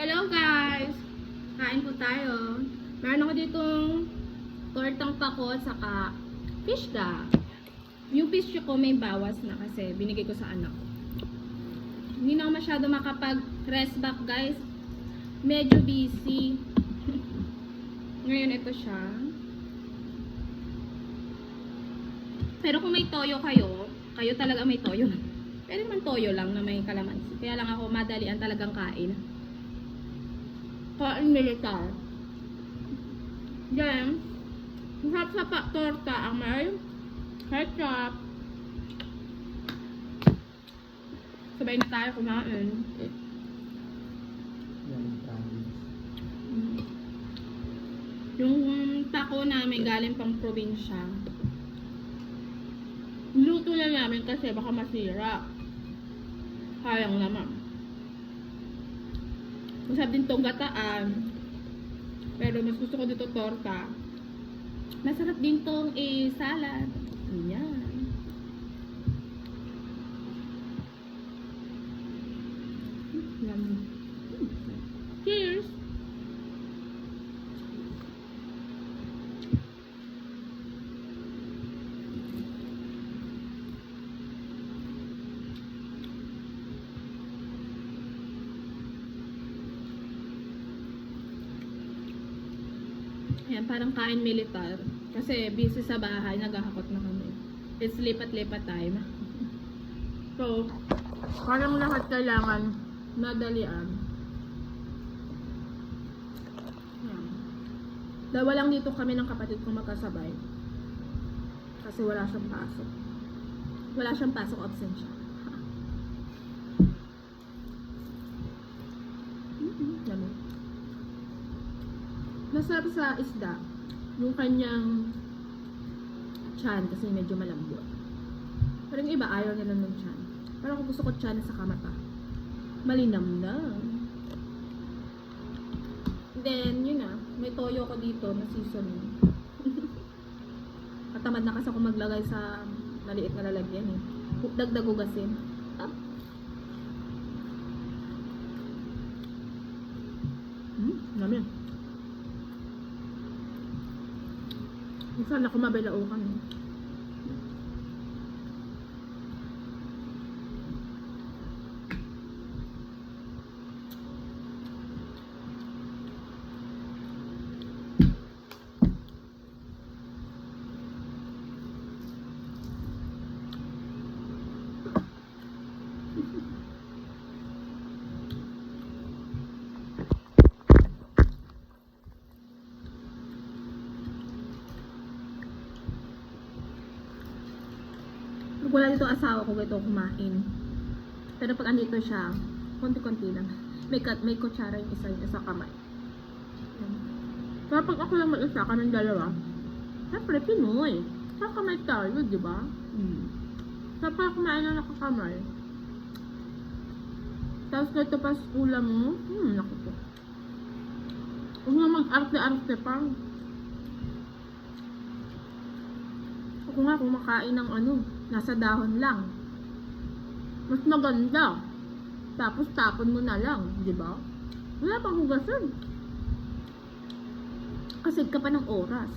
Hello guys! Kain po tayo. Meron ako ditong tortang pako saka fish da. Yung fish ko may bawas na kasi binigay ko sa anak. Hindi na ako masyado makapag-rest back guys. Medyo busy. Ngayon ito siya. Pero kung may toyo kayo, kayo talaga may toyo. Pwede naman toyo lang na may kalamansi. Kaya lang ako madalian talagang kain. Kain militar. Then, sa pa torta ang may ketchup. Sabay na tayo kumain. Yung taco namin galing pang probinsya. Luto na namin kasi baka masira. Sayang naman. Masarap din tong gataan. Pero mas gusto ko dito torta. Masarap din tong eh, salad. Ayan. Mm, yummy. Mm. Cheers! Ayan, parang kain militar. Kasi busy sa bahay, naghahakot na kami. It's lipat-lipat time. so, parang lahat kailangan madalian. Ayan. Dalawa lang dito kami ng kapatid ko magkasabay. Kasi wala siyang pasok. Wala siyang pasok, absent. Masarap sa isda. Yung kanyang chan kasi medyo malambot. Pero yung iba ayaw nila ng chan. Pero ako gusto ko chan sa kamata. Malinam na. Then, yun na. May toyo ko dito na seasoning. Katamad na kasi ako maglagay sa maliit na lalagyan eh. Dagdag ugasin. Ah. Hmm, namin. Ako mabilaukan eh. Pag wala dito asawa ko, ito kumain. Pero pag andito siya, konti-konti lang. May, kat, may kutsara yung isa, yung isa kamay. Pero pag ako lang mag-isa, kaming dalawa, syempre, Pinoy. Sa kamay tayo, di ba? Hmm. Sa pa kumain na nakakamay. Tapos ito pa ulam mo, hmm, naku po. Huwag nga mag-arte-arte pa. Ako nga kumakain ng ano, nasa dahon lang. Mas maganda. Tapos tapon mo na lang, di ba? Wala pang hugasan. Kasi ka pa ng oras.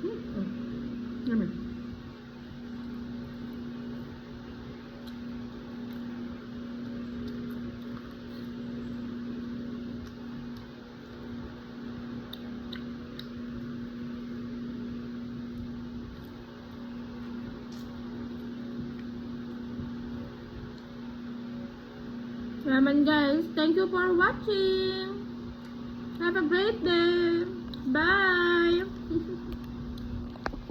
Hmm. oh. Naman. Naman guys, thank you for watching. Have a great day. Bye.